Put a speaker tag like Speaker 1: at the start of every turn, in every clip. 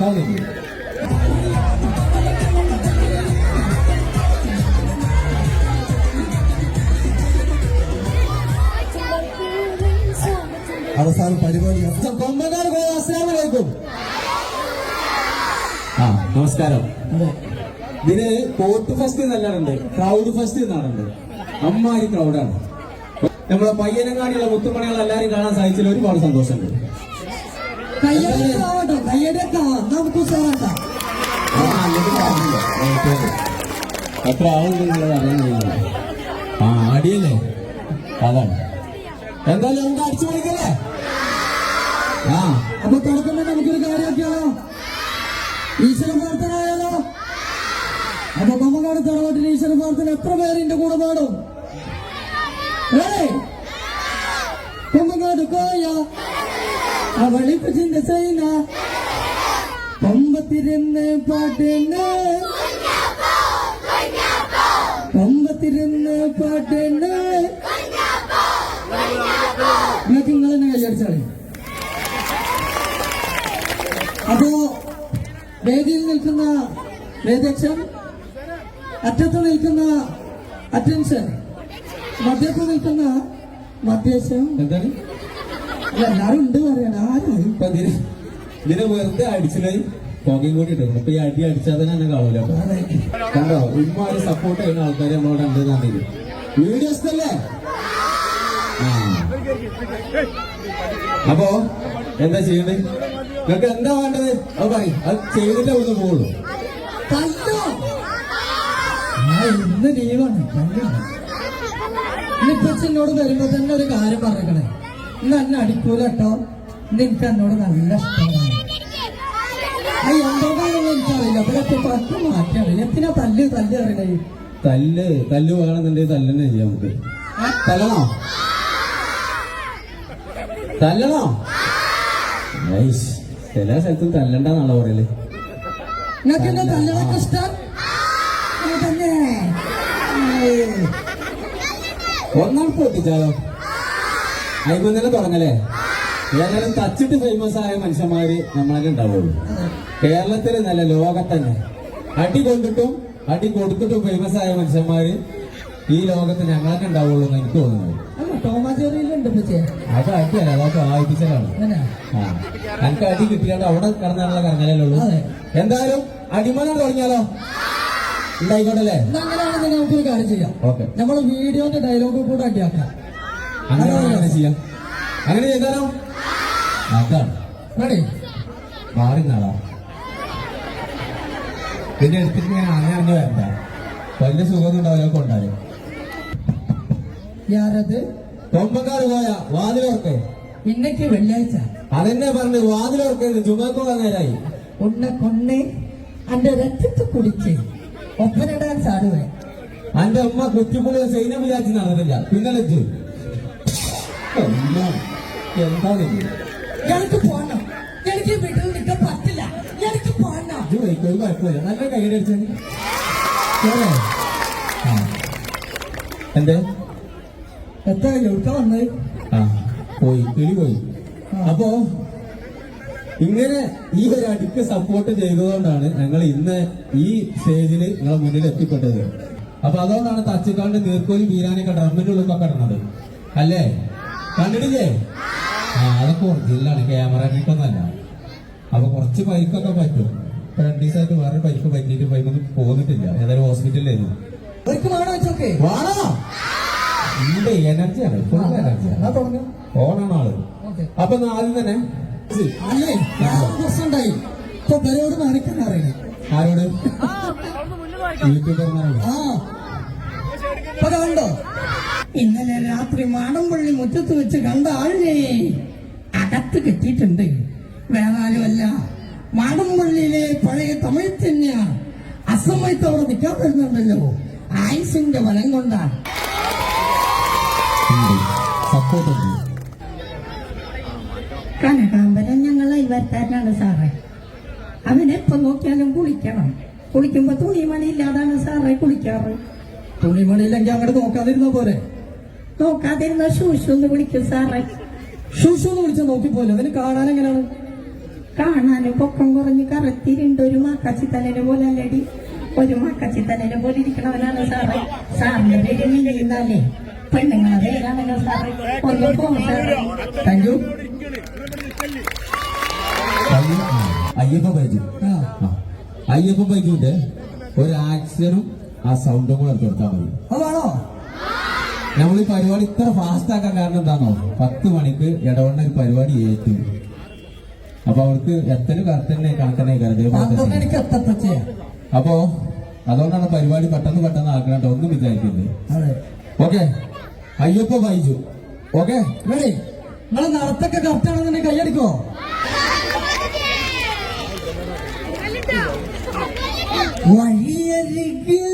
Speaker 1: ഇത്?
Speaker 2: അവസാന പരിപാടി. അസ്സലാമലൈക്കും.
Speaker 1: ആ നമസ്കാരം. ഇതിന് കോർട്ട് ഫസ്റ്റ് നല്ലുണ്ട് ക്രൗഡ് ഫസ്റ്റ് എന്നാണുണ്ട് അമ്മാരി ക്രൗഡാണ് നമ്മളെ പയ്യനങ്ങാടിയുള്ള മുത്തുമണികൾ എല്ലാവരും കാണാൻ സാധിച്ചതിൽ ഒരുപാട് സന്തോഷമുണ്ട്.
Speaker 2: കയ്യടിക്കാവട്ടോ കയ്യടിയൊക്കെ നമുക്ക് ഉത്സാഹം
Speaker 1: ആ, അല്ലെങ്കിൽ പറഞ്ഞില്ല. ഓക്കേ. എത്ര ആളുണ്ട് നിങ്ങളത് അറിയാൻ കഴിയുന്നില്ല ആ അടിയല്ലേ അതാണ് എന്തായാലും നമുക്ക് അടിച്ചു പൊളിക്കല്ലേ ആ
Speaker 2: അപ്പൊ തുടക്കമേ നമുക്കൊരു കാര്യമൊക്കെയാണോ ഈശ്വര പ്രാർത്ഥന ആയാലോ അപ്പൊ കൊമ്പനാട് തറവാട്ടിൽ ഈശ്വര പ്രാർത്ഥന എത്ര പേരിന്റെ കൂടെ പാടും ഏയ്! കൊമ്പനാട് കോയ അവളിപ്പ് ചിന്ത സൈന. കൊമ്പത്തിരുന്ന് പാട്ടുണ്ട് കൊമ്പത്തിരുന്ന് പാട്ടുണ്ട് നിങ്ങൾക്ക് നിങ്ങൾ തന്നെ കൈയടിച്ചാളി അപ്പോ വേദിയിൽ നിൽക്കുന്ന വേദക്ഷൻ അറ്റത്ത് നിൽക്കുന്ന അറ്റൻഷൻ മധ്യത്ത് നിൽക്കുന്ന മധ്യക്ഷൻ.
Speaker 1: എന്താണ്?
Speaker 2: എല്ലാരും ഉണ്ട് പറയണ
Speaker 1: ഇപ്പൊ ഇതിന് ഇതിനെ വെറുതെ അടിച്ചില്ലേ പുകയും കൂടി ഇട്ടു ഇപ്പൊ ഈ അടി അടിച്ചാൽ തന്നെ എന്നെ കാണൂല. കണ്ടോ? ഉമ്മാര് സപ്പോർട്ട് ചെയ്യുന്ന ആൾക്കാർ നമ്മളോട് ഉണ്ട് കാണില്ല വീഡിയോസ് അല്ലേ. അപ്പോ എന്താ ചെയ്യണ്ടേ? നിങ്ങൾക്ക് എന്താ വേണ്ടത്? അത് പറയും. അത് ചെയ്തിട്ടേ പോകുള്ളൂ
Speaker 2: ഇന്ന് ലീവാണ്. ഇന്നിപ്പച്ചനോട് വരുമ്പോ തന്നെ ഒരു കാര്യം പറഞ്ഞേ എന്നെ അടിക്കൂല കേട്ടോ ഇന്ന് എനിക്ക് എന്നോട് നല്ല ഇഷ്ടമാണ്. അയ്യ എന്തോന്നാണെന്ന് എനിക്കറിയില്ല. അതിലൊക്കെ പത്ത് മാറ്റാണ് എത്തിനാ തല്ല് തല്ല് അറിയണേ
Speaker 1: തല്ല് തല്ല് വേണമെന്നുണ്ടെങ്കിൽ ചെയ്യാം നമുക്ക്. തല്ലണോ? തല്ലണോ? ചില സ്ഥലത്തും തല്ലണ്ടെന്നാണോ
Speaker 2: പറയൽ? തല്ലണൊക്കെ ഇഷ്ടം? ആ, തന്നെ. ഏയ്.
Speaker 1: പറഞ്ഞല്ലേ ഞങ്ങളും ഏതായാലും തച്ചിട്ട് ഫേമസ് ആയ മനുഷ്യന്മാര് നമ്മളെ ഉണ്ടാവുള്ളൂ. കേരളത്തിൽ നല്ല ലോകത്തന്നെ. അടി കൊണ്ടിട്ടും അടി കൊടുത്തിട്ടും ഫേമസ് ആയ മനുഷ്യന്മാര് ഈ ലോകത്ത് ഞങ്ങളൊക്കെ ഉണ്ടാവുള്ളൂ എന്ന് എനിക്ക് തോന്നുന്നത്
Speaker 2: പച്ചേ
Speaker 1: അത് അടിയല്ല അതൊക്കെ വായിപ്പിച്ചതാണ്.
Speaker 2: അങ്ങനെ.
Speaker 1: ആ എനിക്ക് അടി കിട്ടിയാണ്ട് അവിടെ കടന്നാണല്ലോ കറങ്ങലല്ലേ ഉള്ളൂ. എന്തായാലും അടിമലം തുടങ്ങിയാലോ? ഉണ്ടായിക്കോട്ടെ അല്ലേ
Speaker 2: നമുക്ക് അങ്ങനെയാണെങ്കിൽ നമുക്കൊരു കാര്യം ചെയ്യാം.
Speaker 1: ഓക്കെ.
Speaker 2: നമ്മൾ വീഡിയോന്റെ ഡയലോഗ് കൂടെ അടിയാക്കാം.
Speaker 1: അങ്ങനെ അങ്ങനെ ചെയ്യാം? അങ്ങനെ ചെയ്താലോ? അതാണ്.
Speaker 2: റെഡി
Speaker 1: മാറി നാളാ പിന്നെ എടുത്തിട്ട് ഞാൻ അങ്ങനെ അങ്ങനെ വരണ്ട. വലിയ സുഖം ഉണ്ടാവില്ല കൊണ്ടാലും
Speaker 2: ഞാനത്
Speaker 1: കൊമ്പക്കാട് പോയ വാതിലോർക്ക്
Speaker 2: ഇന്നയ്ക്ക് വെള്ളിയാഴ്ച.
Speaker 1: അതെന്നെ പറഞ്ഞു വാതിലോർക്ക് ചുമക്കുള്ള നേരായി.
Speaker 2: ഉണ്ണെ കൊണ്ണെ അന്റെ രക്തത്തെ കുടിച്ച്. ഒപ്പനിടാൻ സാധുവേ
Speaker 1: അന്റെ അമ്മ കുറ്റിപ്പുള്ളി സൈന്യം വിചാരിച്ച് നടന്നില്ല. പിന്നെ ഇത്?
Speaker 2: എനിക്ക് പോണം. എനിക്ക് വീട്ടിൽ നിൽക്കാൻ പറ്റില്ല. എനിക്ക് പോണം.
Speaker 1: നല്ല കൈയുടെ അടിച്ചു എന്തേ?
Speaker 2: എത്ര എവിടെ വന്നത്?
Speaker 1: ആ പോയി. കിളി പോയി. അപ്പോ ഇങ്ങനെ ഈ ഒരു അടിക്ക് സപ്പോർട്ട് ചെയ്തതുകൊണ്ടാണ് ഞങ്ങൾ ഇന്ന് ഈ സ്റ്റേജിൽ നിങ്ങളെ മുന്നിൽ എത്തിപ്പെട്ടത്. അപ്പൊ അതുകൊണ്ടാണ് തച്ചുകാണ്ട് നീർക്കോലി വീരാനൊക്കെ ഡർമിന്റെ ഉള്ളിൽ ഒക്കെ ഇടുന്നത് അല്ലേ? കണ്ടിട്ടില്ലേ? ആ അതൊക്കെ ഒറിജിനലാണ്. ക്യാമറക്കൊന്നല്ല അപ്പൊ കുറച്ച് പൈക്കൊക്കെ പറ്റും. ഇപ്പൊ രണ്ടു ദിവസമായിട്ട് വേറെ പൈക്ക് പറ്റിയിട്ട് ബൈക്കൊന്നും പോന്നിട്ടില്ല. ഏതായാലും ഹോസ്പിറ്റലിലായിരുന്നു ഇന്റെ എനർജിയാണ് ഫുൾ എനർജിയാണ് ഓണാണ് ആൾ.
Speaker 2: ഓക്കെ.
Speaker 1: അപ്പൊ ആദ്യം തന്നെ
Speaker 2: ഇപ്പൊ അറിയണേ
Speaker 1: ആരോട്? യൂട്യൂബർമാരോട്
Speaker 2: ആ. കണ്ടോ? ഇന്നലെ രാത്രി മാടമ്പള്ളി മുറ്റത്ത് വെച്ച് കണ്ട ആളിനെ അകത്ത് കെട്ടിയിട്ടുണ്ട്. വേറെ ആരുമല്ല മാടമ്പള്ളിയിലെ പഴയ തമിഴ് തന്നെയാണ് അസമയത്ത് അവിടെ നിൽക്കാൻ വരുന്നുണ്ടല്ലോ. ആയുസിന്റെ ബലം കൊണ്ടാണ്.
Speaker 3: കനകാമ്പരം ഞങ്ങൾ അയൽവരക്കാരനാണ് സാറേ. അവനെപ്പോ നോക്കിയാലും കുളിക്കണം. കുളിക്കുമ്പോ തുണിമണി ഇല്ലാതാണ് സാറേ കുളിക്കാറ്.
Speaker 2: തുണിമണി തുണിമണിയില്ലെങ്കിൽ അങ്ങോട്ട് നോക്കാതിരുന്ന പോരെ.
Speaker 3: നോക്കാതിരുന്ന ശൂശു എന്ന് വിളിക്കും സാറേ.
Speaker 2: ഷൂഷു എന്ന് വിളിച്ചാൽ നോക്കിപ്പോലെ അതിന് കാണാൻ എങ്ങനെയാണ്?
Speaker 3: കാണാനും പൊക്കം കുറഞ്ഞ് കറുത്തിരുണ്ട്. ഒരു മാക്കാച്ചി തലേനെ പോലെ അല്ലടി. ഒരു മാക്കാച്ചി തലേനെ പോലെ ഇരിക്കണവനാണ് സാറേ. സാറിന്റെ പേര് നീങ്ങുന്നാലേ പെണ്ണുങ്ങളെ പേരാണല്ലോ സാറേ. ഒന്ന് പോ സാറേ.
Speaker 2: Thank you.
Speaker 1: അയ്യപ്പ ബൈജു. അയ്യപ്പ ബൈജുവിന്റെ ഒരു ആക്ഷനും ആ സൗണ്ടും കൂടെ എടുത്ത് കൊടുത്താൽ മതി.
Speaker 2: അതാണോ
Speaker 1: നമ്മൾ ഈ പരിപാടി ഇത്ര ഫാസ്റ്റ് ആക്കാൻ കാരണം എന്താണോ പത്ത് മണിക്ക് ഇടവണ്ണ ഒരു പരിപാടി ഏറ്റു. അപ്പൊ അവർക്ക് എത്ര കറക്റ്റന്നെ കണക്കന്നെ
Speaker 2: കരുതി.
Speaker 1: അപ്പോ അതുകൊണ്ടാണ് പരിപാടി പെട്ടെന്ന് പെട്ടെന്ന് ആക്കണട്ടോ. ഒന്നും വിചാരിക്കുന്നത് okay. Ayyappa Baiju. Okay.
Speaker 2: Ready നിങ്ങളെ നടത്തൊക്കെ കറക്റ്റ് ആണെന്നുണ്ടെങ്കിൽ കൈയടിക്കോ വഴിയരികിൽ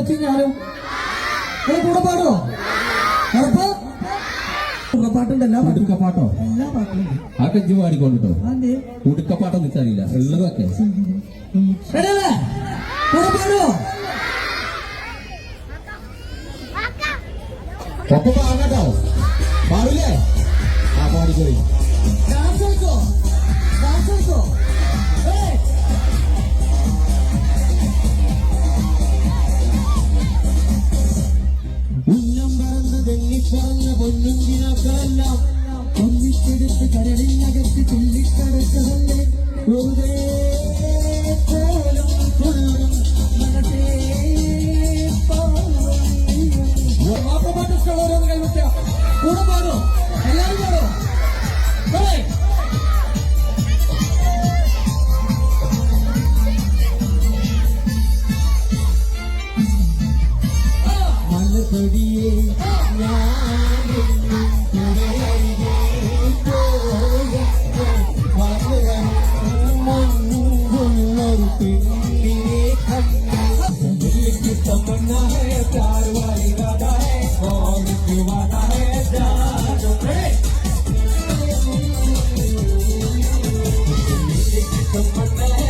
Speaker 2: പറ്റി ഞാനും. നിങ്ങൾ കൂടെ പാടോ ഉറപ്പ് പാട്ടുണ്ട് എല്ലാ പാട്ടും.
Speaker 1: കുടുക്കപ്പാട്ടോ
Speaker 2: എല്ലാ പാട്ടും.
Speaker 1: ആ കജ്ജു പാടിക്കൊണ്ടിട്ടോ
Speaker 2: അതെ
Speaker 1: കുടുക്കപ്പാട്ടൊന്നും വെച്ചറിയില്ല ഉള്ളതൊക്കെ. ഒപ്പം പാടട്ടോ. പാടില്ലേ? ആ പാടിക്കോളി.
Speaker 2: ഡാൻസ് കളിക്കോ? ഡാൻസ് കളിക്കോ? പൊന്നുങ്കിനൊക്കെല്ലാം ഒന്നിച്ചെടുത്ത് കരളിനകത്ത് ചുള്ളിക്കടച്ചതല്ലേ വെറുതെ പോലും തുള്ളും മനസ്സേ പാട്ട് ഇഷ്ടമുള്ളവരൊന്ന് കൈവച്ച കൂടെ പാടോ എല്ലാവരും तमन्ना है प्यार है और दीवाना है है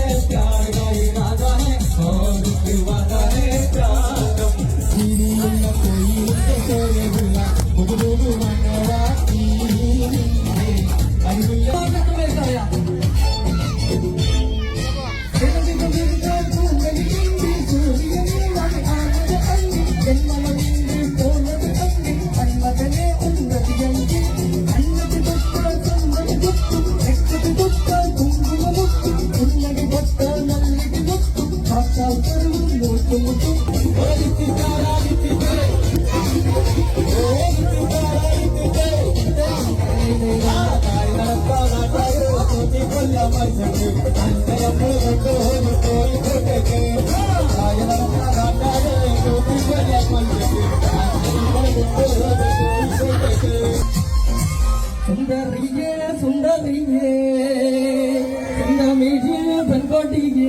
Speaker 2: சுந்தரியே சுந்தரியே. இந்த மீட்டில் பெண்கோட்டிக்கு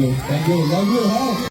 Speaker 1: thank you thank you thank you thank you love you